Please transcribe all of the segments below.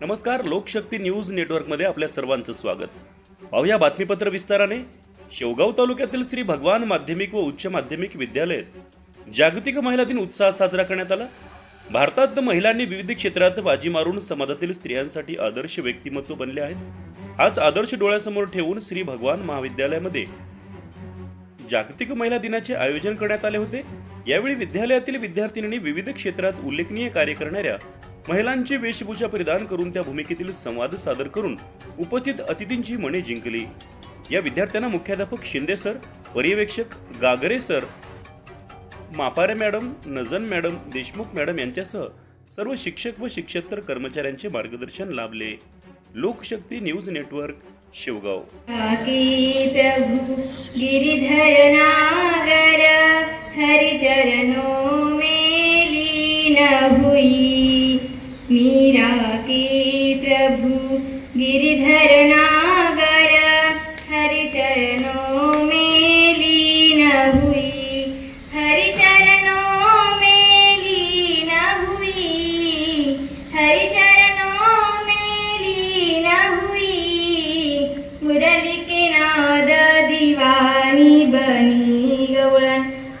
नमस्कार लोकशक्ती न्यूज नेटवर्कमध्ये आपल्या सर्वांचं स्वागत. पाहूया बातमीपत्र विस्ताराने. शेवगाव तालुक्यातील श्री भगवान माध्यमिक व उच्च माध्यमिक विद्यालयात जागतिक महिला दिन उत्साहात साजरा करण्यात आला. भारतात महिलांनी विविध क्षेत्रात बाजी मारून समाजातील स्त्रियांसाठी आदर्श व्यक्तिमत्व बनले आहेत. आज आदर्श डोळ्यासमोर ठेवून श्री भगवान महाविद्यालयामध्ये जागतिक महिला दिनाचे आयोजन करण्यात आले होते. यावेळी विद्यालयातील विद्यार्थिनींनी विविध क्षेत्रात उल्लेखनीय कार्य करणाऱ्या महिलांची वेशभूषा परिधान करून त्या भूमिकेतील संवाद सादर करून उपस्थित अतिथींची मने जिंकली. या विद्यार्थ्यांना मुख्याध्यापक शिंदे सर पर्यवेक्षक Gagare sir Mapare madam Najan madam Deshmukh madam यांच्यासह सर्व शिक्षक व शिक्षेतर कर्मचाऱ्यांचे मार्गदर्शन लाभले. Lokshakti news network Shevgaon.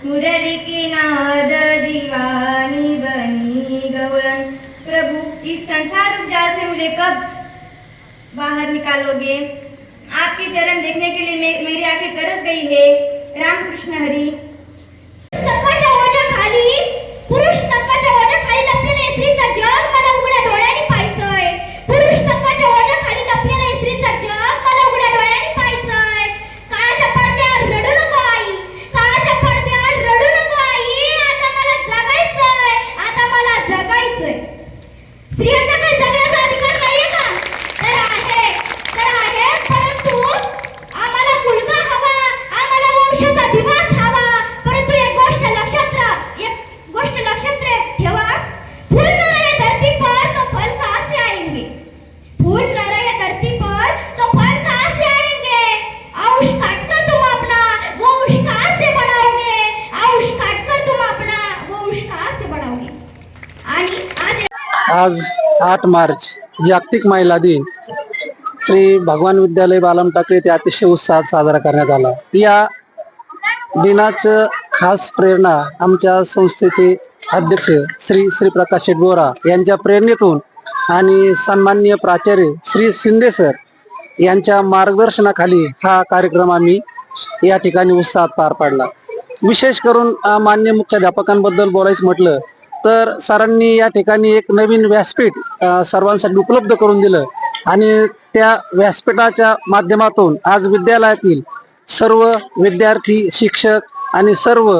Murli की नाद दीवानी बनी गौळण प्रभु इस संसार उपजाल से मुझे कब बाहर निकालोगे? आपके चरण देखने के लिए मे- मेरी आंखें तरस गई है। रामकृष्ण हरी। स्त्रियांना आज आठ मार्च जागतिक महिला दिन. श्री भगवान विद्यालय बालम टाकळे ते अतिशय उत्साहात साजरा करण्यात आला. या दिनाचं खास प्रेरणा आमच्या संस्थेचे अध्यक्ष श्री श्री प्रकाश शेटबोरा यांच्या प्रेरणेतून आणि सन्माननीय प्राचार्य श्री शिंदे सर यांच्या मार्गदर्शनाखाली हा कार्यक्रम आम्ही या ठिकाणी उत्साहात पार पाडला. विशेष करून मान्य मुख्याध्यापकांबद्दल बोलायचं म्हटलं तर सरांनी या ठिकाणी एक नवीन व्यासपीठ सर्वांसाठी उपलब्ध करून दिलं. आणि त्या व्यासपीठाच्या माध्यमातून आज विद्यालयातील सर्व विद्यार्थी शिक्षक आणि सर्व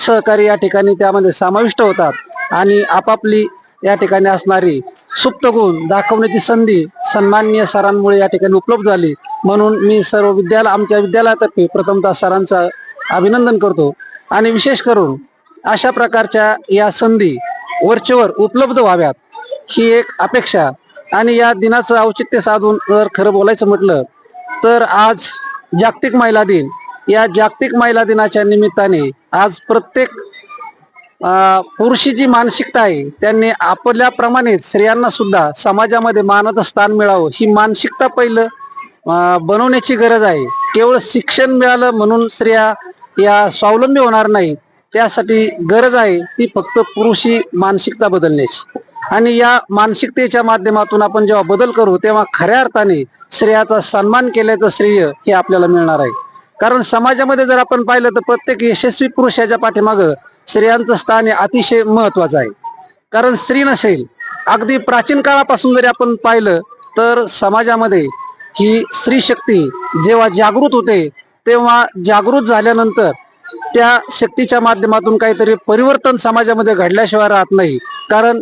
सहकारी या ठिकाणी त्यामध्ये समाविष्ट होतात. आणि आपापली या ठिकाणी असणारी सुप्त गुण दाखवण्याची संधी सन्माननीय सरांमुळे या ठिकाणी उपलब्ध झाली. म्हणून मी सर्व विद्यालय आमच्या विद्यालयातर्फे प्रथमतः सरांचा अभिनंदन करतो. आणि विशेष करून अशा प्रकारच्या या संधी वरचेवर उपलब्ध व्हाव्यात ही एक अपेक्षा. आणि या दिनाचं औचित्य साधून जर खरं बोलायचं म्हटलं तर आज जागतिक महिला दिन. या जागतिक महिला दिनाच्या निमित्ताने आज प्रत्येक पुरुषी जी मानसिकता आहे त्यांनी आपल्याप्रमाणेच स्त्रियांना सुद्धा समाजामध्ये मानाचं स्थान मिळावं ही मानसिकता पहिलं बनवण्याची गरज आहे. केवळ शिक्षण मिळालं म्हणून स्त्रिया या स्वावलंबी होणार नाहीत त्यासाठी गरज आहे ती फक्त पुरुषी मानसिकता बदलण्याची. आणि या मानसिकतेच्या माध्यमातून आपण जेव्हा बदल करू तेव्हा खऱ्या अर्थाने स्त्रियाचा सन्मान केल्याचं श्रेय हे आपल्याला मिळणार आहे. कारण समाजामध्ये जर आपण पाहिलं तर प्रत्येक यशस्वी पुरुषाच्या पाठीमागं स्त्रियांचं स्थान हे अतिशय महत्वाचं आहे. कारण स्त्री नसेल अगदी प्राचीन काळापासून जरी आपण पाहिलं तर समाजामध्ये ही स्त्री शक्ती जेव्हा जागृत होते तेव्हा जागृत झाल्यानंतर त्या शक्तीच्या माध्यमातून काहीतरी परिवर्तन समाजामध्ये घडल्याशिवाय राहत नाही. कारण